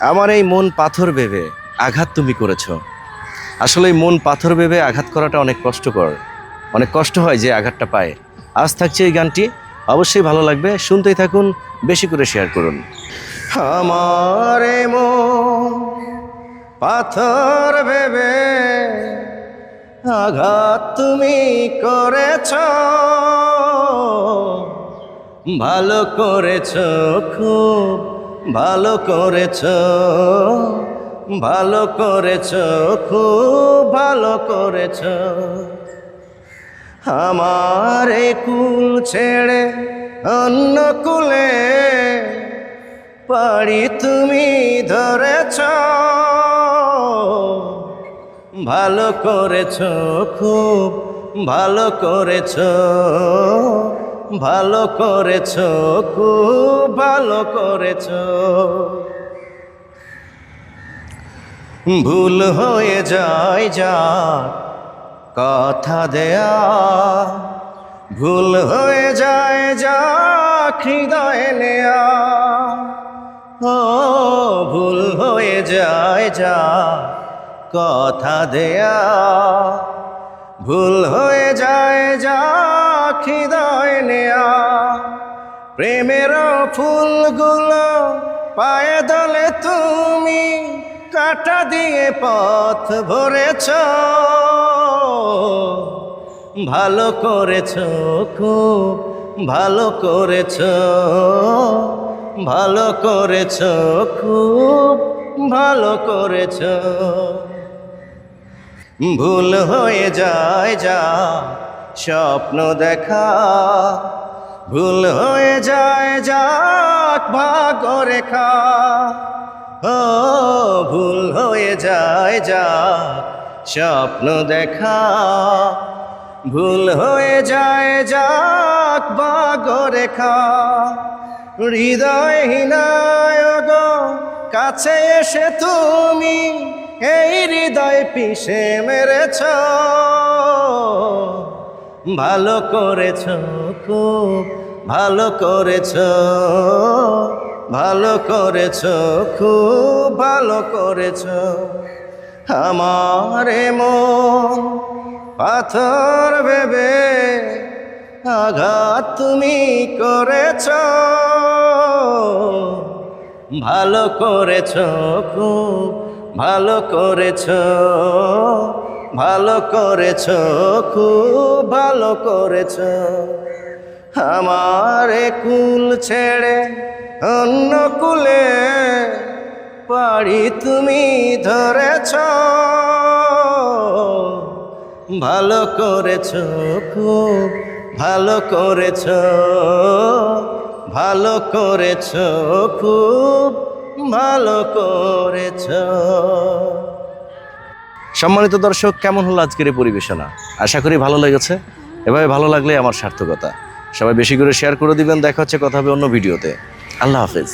আমার এই মন পাথর ভেবে আঘাত তুমি করেছ। আসলে এই মন পাথর ভেবে আঘাত করাটা অনেক কষ্টকর। অনেক কষ্ট হয় যে আঘাতটা পায়। আজ থাকছে এই গানটি। অবশ্যই ভালো লাগবে। শুনতেই থাকুন। বেশি করে শেয়ার করুন। আমার পাথর ভেবে আঘাত তুমি করেছ। ভালো করেছ খুব ভালো করেছ ভালো করেছ, খুব ভালো করেছ। আমার কুল ছেড়ে অন্য কুলে পাড়ি তুমি ধরেছ। ভালো করেছ, খুব ভালো করেছ। ভালো করেছ, খুব ভালো করেছ। ভুল হয়ে যায় যা কথা দেয়া। ভুল হয়ে যায় যা হৃদয় নেয়া। ও, ভুল হয়ে যায় যা কথা দেয়া। ভুল হয়ে যায় যা হৃদয় নেয়া। প্রেমের ফুলগুলো পায়ে দলে তুমি কাটা দিয়ে পথ ভরেছ। ভালো করেছ, খুব ভালো করেছ। ভালো করেছ, খুব ভালো করেছ। ভুল হয়ে যায় যা স্বপ্ন দেখা, ভুল হয়ে যায় যাক ভাগ রেখা। ও, ভুল হয়ে যায় যা স্বপ্ন দেখা, ভুল হয়ে যায় যাক ভাগ রেখা। হৃদয়হীনায় গো, কাছে এসে তুমি এই হৃদয় পিষে মেরেছ। ভালো করেছ খুব, ভালো করেছ ভালো করেছ খুব, ভালো করেছ। আমার মন পাথর ভেবে আঘাত তুমি করেছ। ভালো করেছ খুব, ভালো করেছ ভালো করেছ, খুব ভালো করেছ। আমার কুল ছেড়ে অন্য কুলে পাড়ি তুমি ধরেছ। ভালো করেছ, খুব ভালো করেছ। ভালো করেছ, খুব ভালো করেছ। সম্মানিত দর্শক, কেমন হলো আজকের এই পরিবেশনা? আশা করি ভালো লেগেছে। এভাবে ভালো লাগলে আমার সার্থকতা। সবাই বেশি করে শেয়ার করে দিবেন। দেখা হচ্ছে, কথা হবে অন্য ভিডিওতে আল্লাহ হাফেজ।